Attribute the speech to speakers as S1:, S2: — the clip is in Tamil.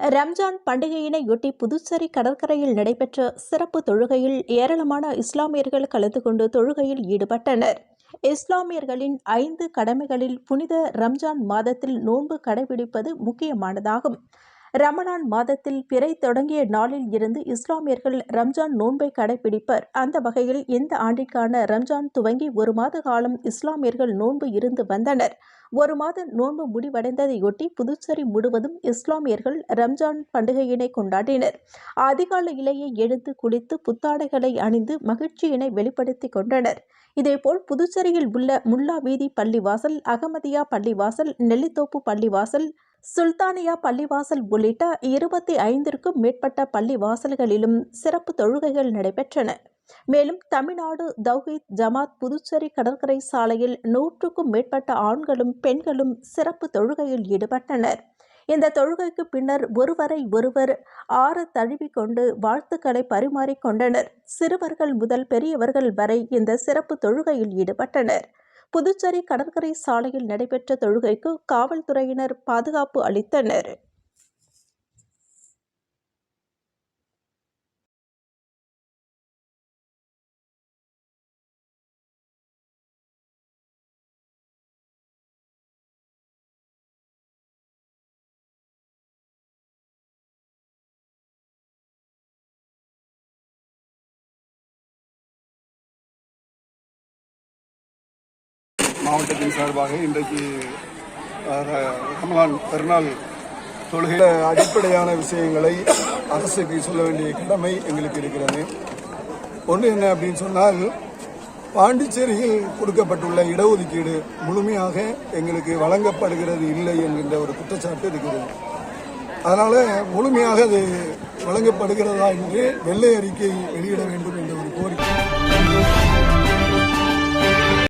S1: ரம்ஜான் பண்டிகையினையொட்டி புதுச்சேரி கடற்கரையில் நடைபெற்ற சிறப்பு தொழுகையில் ஏராளமான இஸ்லாமியர்கள் கலந்து கொண்டு தொழுகையில் ஈடுபட்டனர். இஸ்லாமியர்களின் ஐந்து கடமைகளில் புனித ரம்ஜான் மாதத்தில் நோன்பு கடைபிடிப்பது முக்கியமானதாகும். ரமணான் மாதத்தில் பிறை தொடங்கிய நாளில் இருந்து இஸ்லாமியர்கள் ரம்ஜான் நோன்பை கடைபிடிப்பர். அந்த வகையில் இந்த ஆண்டிற்கான ரம்ஜான் துவங்கி ஒரு மாத காலம் இஸ்லாமியர்கள் நோன்பு இருந்து வந்தனர். ஒரு மாத நோன்பு முடிவடைந்ததையொட்டி புதுச்சேரி முழுவதும் இஸ்லாமியர்கள் ரம்ஜான் பண்டிகையினை கொண்டாடினர். அதிகாலையிலேயே எழுந்து குளித்து புத்தாடைகளை அணிந்து மகிழ்ச்சியினை வெளிப்படுத்திக் கொண்டனர். இதேபோல் புதுச்சேரியில் உள்ள முல்லா வீதி பள்ளிவாசல் அகமதியா பள்ளிவாசல் நெல்லித்தோப்பு பள்ளிவாசல் சுல்தானியா பள்ளிவாசல் உள்ளிட்ட இருபத்தி ஐந்திற்கும் மேற்பட்ட பள்ளிவாசல்களிலும் சிறப்பு தொழுகைகள் நடைபெற்றன. மேலும் தமிழ்நாடு தௌஹீத் ஜமாத் புதுச்சேரி கடற்கரை சாலையில் நூற்றுக்கும் மேற்பட்ட ஆண்களும் பெண்களும் சிறப்பு தொழுகையில் ஈடுபட்டனர். இந்த தொழுகைக்கு பின்னர் ஒருவரை ஒருவர் ஆற தழுவிக்கொண்டு வாழ்த்துக்களை பரிமாறிக்கொண்டனர் சிறுவர்கள் முதல் பெரியவர்கள் வரை இந்த சிறப்பு தொழுகையில் ஈடுபட்டனர். புதுச்சேரி கடற்கரை சாலையில் நடைபெற்ற தொழுகைக்கு காவல்துறையினர் பாதுகாப்பு அளித்தனர்.
S2: மாவட்டத்தின் சார்பாக இன்றைக்கு ரமலான் பெருநாள் தொழுகையில் அடிப்படையான விஷயங்களை அரசுக்கு சொல்ல வேண்டிய கடமை எங்களுக்கு இருக்கிறது. ஒன்று என்ன அப்படின்னு சொன்னால் பாண்டிச்சேரியில் கொடுக்கப்பட்டுள்ள இடஒதுக்கீடு முழுமையாக எங்களுக்கு வழங்கப்படுகிறது இல்லை என்கின்ற ஒரு குற்றச்சாட்டு இருக்கிறது. அதனால் முழுமையாக அது வழங்கப்படுகிறதா என்று வெள்ளை அறிக்கை வெளியிட வேண்டும் என்று